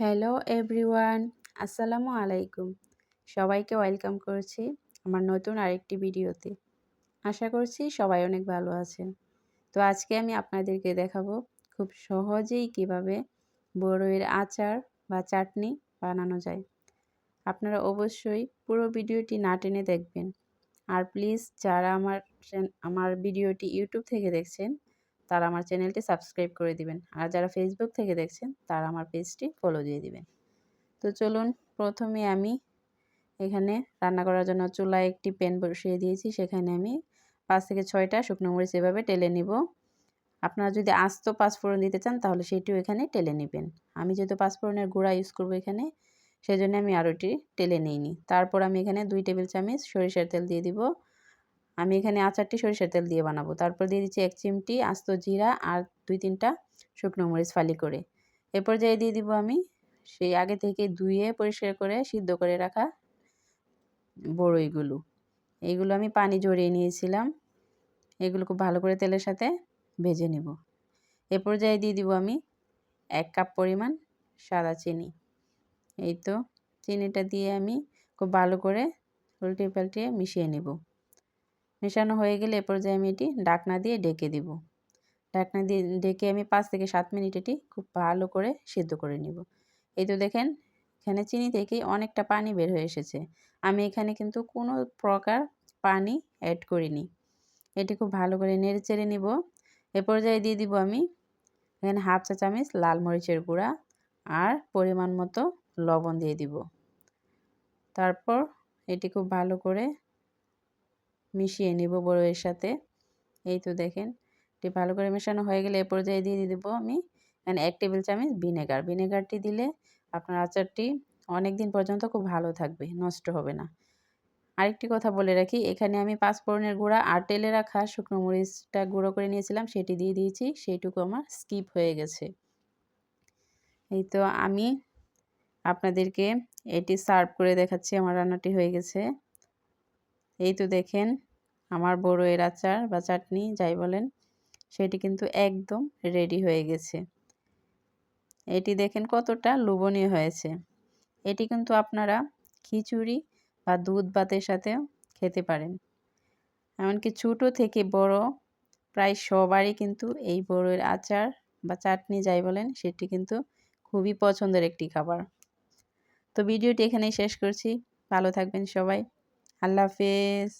Hello everyone, আসসালামু আলাইকুম। সবাইকে ওয়েলকাম করছি আমার নতুন আরেকটি ভিডিওতে। আশা করছি সবাই অনেক ভালো আছেন। তো আজকে আমি আপনাদেরকে দেখাবো খুব সহজেই কীভাবে বড়ইয়ের আচার বা চাটনি বানানো যায়। আপনারা অবশ্যই পুরো ভিডিওটি না টেনে দেখবেন। আর প্লিজ যারা আমার আমার ভিডিওটি ইউটিউব থেকে দেখছেন তারা আমার চ্যানেলটি সাবস্ক্রাইব করে দিবেন। আর যারা ফেসবুক থেকে দেখছেন, তারা আমার পেজটি ফলো দিয়ে দিবেন। তো চলুন, প্রথমে আমি এখানে রান্না করার জন্য চুলায় একটি প্যান বসিয়ে দিয়েছি। সেখানে আমি পাঁচ থেকে ছয়টা শুকনো মরিচ এভাবে টেলে নিব। আপনারা যদি আস্ত পাঁচফোড়ন দিতে চান, তাহলে সেটিও এখানে টেলে নেবেন। আমি যেহেতু পাঁচফোড়নের গুঁড়া ইউজ করব এখানে সেই জন্য আমি আরও এটি টেলে নিইনি। তারপর আমি এখানে দুই টেবিল চামচ সরিষার তেল দিয়ে দিব। আমি এখানে আচারটি সরিষার তেল দিয়ে বানাবো। তারপর দিয়ে দিচ্ছি এক চিমটি আস্ত জিরা আর দুই তিনটা শুকনো মরিচ ফালি করে। এরপর যাই দিয়ে দিব আমি সেই আগে থেকে ধুয়ে, পরিষ্কার করে, সিদ্ধ করে রাখা বড়ইগুলো। এইগুলো আমি পানি জড়িয়ে নিয়েছিলাম। এগুলো খুব ভালো করে তেলের সাথে ভেজে নেব। এরপর যাই দিয়ে দিব আমি এক কাপ পরিমাণ সাদা চিনি। এই তো, চিনিটা দিয়ে আমি খুব ভালো করে উল্টে পাল্টে মিশিয়ে নেব। মেশানো হয়ে গেলে এ পর্যায়ে আমি এটি ডাকনা দিয়ে ডেকে দিব। ডাকনা দিয়ে ডেকে আমি পাঁচ থেকে সাত মিনিট এটি খুব ভালো করে সেদ্ধ করে নিব। এই তো দেখেন, এখানে চিনি থেকেই অনেকটা পানি বের হয়ে এসেছে। আমি এখানে কিন্তু কোনো প্রকার পানি অ্যাড করিনি। এটি খুব ভালো করে নেড়ে চেড়ে নিব। এ পর্যায়ে দিয়ে দিব আমি এখানে হাফ চা চামচ লাল মরিচের গুঁড়া আর পরিমাণ মতো লবণ দিয়ে দিব। তারপর এটি খুব ভালো করে মিশিয়ে নিব বড়ইয়ের সাথে। এই তো দেখেন এটি ভালো করে মেশানো হয়ে গেলে এ পর্যায়ে দিয়ে দেবো আমি মানে এক টেবিল চামচ ভিনেগার। ভিনেগারটি দিলে আপনার আচারটি অনেক দিন পর্যন্ত খুব ভালো থাকবে, নষ্ট হবে না। আরেকটি কথা বলে রাখি, এখানে আমি পাঁচফোড়নের গুঁড়া আর তেলে রাখা শুকনো মরিচটা গুঁড়ো করে নিয়েছিলাম, সেটি দিয়ে দিয়েছি, সেইটুকু আমার স্কিপ হয়ে গেছে। এই তো আমি আপনাদেরকে এটি সার্ভ করে দেখাচ্ছি, আমার রান্নাটি হয়ে গেছে। এই তো দেখেন, আমার বড়ইয়ের আচার বা চাটনি, যাই বলেন, সেটি কিন্তু একদম রেডি হয়ে গেছে। এটি দেখেন কতটা লোভনীয় হয়েছে। এটি কিন্তু আপনারা খিচুড়ি বা দুধ ভাতের সাথেও খেতে পারেন। এমনকি ছোটো থেকে বড় প্রায় সবারই কিন্তু এই বড়ের আচার বা চাটনি, যাই বলেন, সেটি কিন্তু খুবই পছন্দের একটি খাবার। তো ভিডিওটি এখানেই শেষ করছি। ভালো থাকবেন সবাই। আল্লাহ হাফেজ।